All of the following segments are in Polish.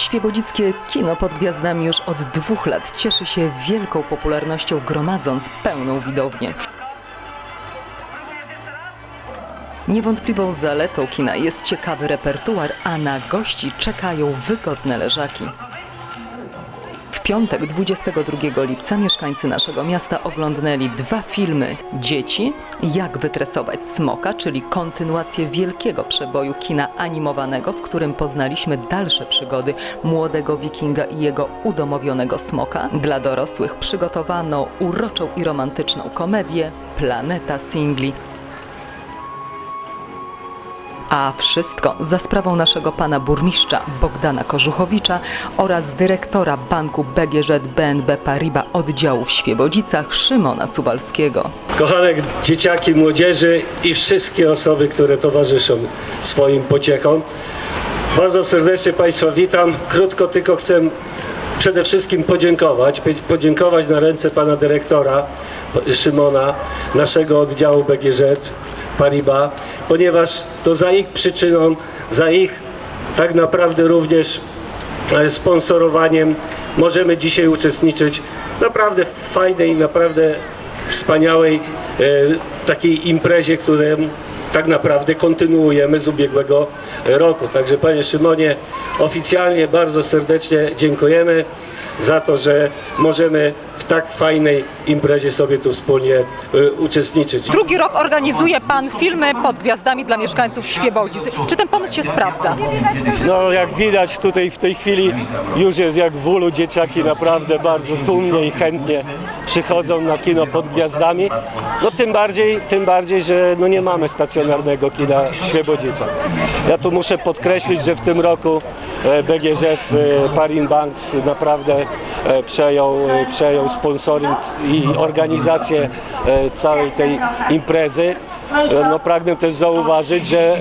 Świebodzickie kino pod gwiazdami już od dwóch lat cieszy się wielką popularnością, gromadząc pełną widownię. Niewątpliwą zaletą kina jest ciekawy repertuar, a na gości czekają wygodne leżaki. Piątek 22 lipca mieszkańcy naszego miasta oglądnęli dwa filmy Dzieci, Jak wytresować smoka, czyli kontynuację wielkiego przeboju kina animowanego, w którym poznaliśmy dalsze przygody młodego wikinga i jego udomowionego smoka. Dla dorosłych przygotowano uroczą i romantyczną komedię Planeta Singli. A wszystko za sprawą naszego pana burmistrza Bogdana Korzuchowicza oraz dyrektora banku BGŻ BNB Paribas oddziału w Świebodzicach Szymona Suwalskiego. Kochane dzieciaki, młodzieży i wszystkie osoby, które towarzyszą swoim pociechom. Bardzo serdecznie Państwa witam. Krótko tylko chcę przede wszystkim podziękować. Podziękować na ręce Pana Dyrektora Szymona, naszego oddziału BGŻ Paribas, ponieważ to za ich przyczyną, za ich tak naprawdę również e, sponsorowaniem możemy dzisiaj uczestniczyć w naprawdę fajnej, naprawdę wspaniałej e, takiej imprezie, którą tak naprawdę kontynuujemy z ubiegłego roku. Także Panie Szymonie, oficjalnie bardzo serdecznie dziękujemy za to, że możemy w tak fajnej imprezie sobie tu wspólnie e, uczestniczyć. Drugi rok organizuje pan filmy pod gwiazdami dla mieszkańców Świebodzic. Czy ten pomysł się sprawdza? No jak widać tutaj w tej chwili już jest jak w ulu dzieciaki naprawdę bardzo tłumnie i chętnie przychodzą na kino pod gwiazdami. No tym bardziej, tym bardziej, że no nie mamy stacjonarnego kina w Świebodzicach. Ja tu muszę podkreślić, że w tym roku e, BGŻ e, Parin Banks naprawdę przejął, e, przejął sponsoring i organizację e, całej tej imprezy. E, No pragnę też zauważyć, że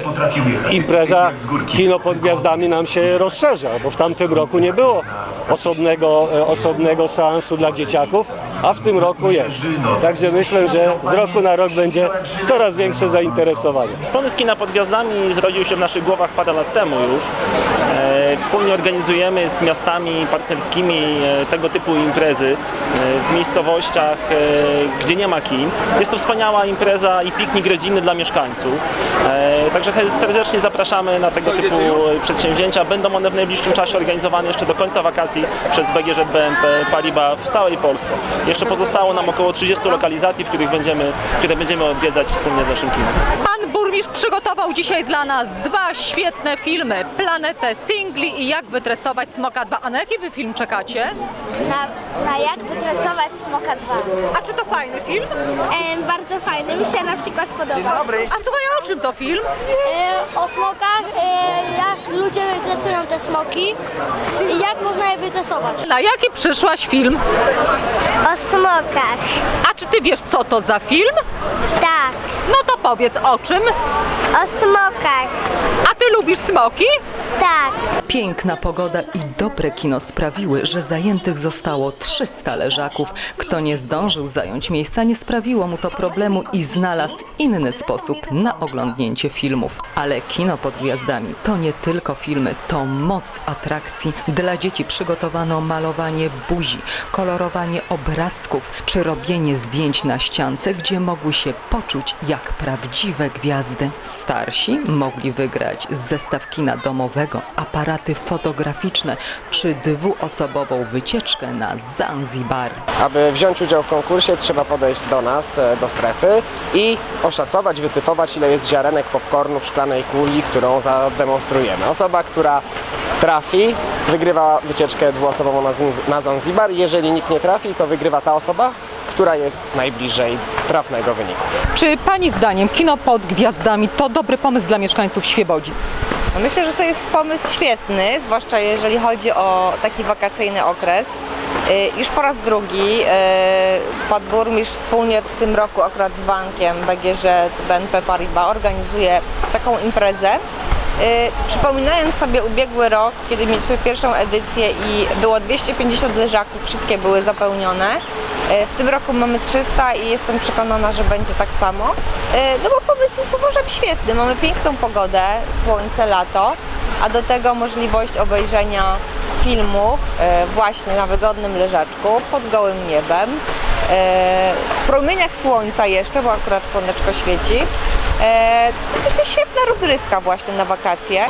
impreza Kino pod Gwiazdami nam się rozszerza, bo w tamtym roku nie było osobnego, e, osobnego seansu dla dzieciaków, a w tym roku jest. Także myślę, że z roku na rok będzie coraz większe zainteresowanie. Pomysł Kina pod Gwiazdami zrodził się w naszych głowach parę lat temu już. E, Wspólnie organizujemy z miastami partnerskimi e, tego typu imprezy e, w miejscowościach, gdzie nie ma kin. Jest to wspaniała impreza i piknik rodzinny dla mieszkańców. Także serdecznie zapraszamy na tego typu przedsięwzięcia. Będą one w najbliższym czasie organizowane jeszcze do końca wakacji przez BGŻ BNP Paribas w całej Polsce. Jeszcze pozostało nam około 30 lokalizacji, w których będziemy, które będziemy odwiedzać wspólnie z naszym kinem. Pan burmistrz przygotował dzisiaj dla nas dwa świetne filmy. Planetę Singli i Jak wytresować Smoka 2. A na jaki wy film czekacie? Na, na jak wytresować smoka 2. A czy to fajny film? E, bardzo fajny, mi się na przykład podoba. A słuchaj, o czym to film? E, o smokach, e, jak ludzie wytresują te smoki i jak można je wytresować. Na jaki przyszłaś film? O smokach. A czy ty wiesz, co to za film? Tak, No to powiedz o czym. o smokach. A ty lubisz smoki? Tak. Piękna pogoda i dobre kino sprawiły, że zajętych zostało 300 leżaków. Kto nie zdążył zająć miejsca, nie sprawiło mu to problemu i znalazł inny sposób na oglądnięcie filmów. Ale kino pod gwiazdami to nie tylko filmy, to moc atrakcji. Dla dzieci przygotowano malowanie buzi, kolorowanie obrazków czy robienie zdjęć na ściance, gdzie mogły się poczuć jak prawdziwe gwiazdy. Starsi mogli wygrać zestaw kina domowego, aparaty fotograficzne czy dwuosobową wycieczkę na Zanzibar. Aby wziąć udział w konkursie trzeba podejść do nas, e, do strefy i oszacować, wytypować ile jest ziarenek popcornu w szklanej kuli, którą zademonstrujemy. Osoba, która trafi, wygrywa wycieczkę dwuosobową na Zanzibar. Jeżeli nikt nie trafi, to wygrywa ta osoba, która jest najbliżej trafnego wyniku. Czy Pani zdaniem kino pod gwiazdami to dobry pomysł dla mieszkańców Świebodzic? No Myślę, że to jest pomysł świetny, zwłaszcza jeżeli chodzi o taki wakacyjny okres. Y, Już po raz drugi y, pan burmistrz wspólnie w tym roku akurat z bankiem BGŻ BNP Paribas organizuje taką imprezę. Y, Przypominając sobie ubiegły rok, kiedy mieliśmy pierwszą edycję i było 250 leżaków, wszystkie były zapełnione. Y, W tym roku mamy 300 i jestem przekonana, że będzie tak samo. Y, No bo pomysł jest uważam świetny. Mamy piękną pogodę, słońce, lato. a do tego możliwość obejrzenia filmu e, właśnie na wygodnym leżaczku pod gołym niebem, e, w promieniach słońca jeszcze, bo akurat słoneczko świeci. E, To myślę świetna rozrywka właśnie na wakacje.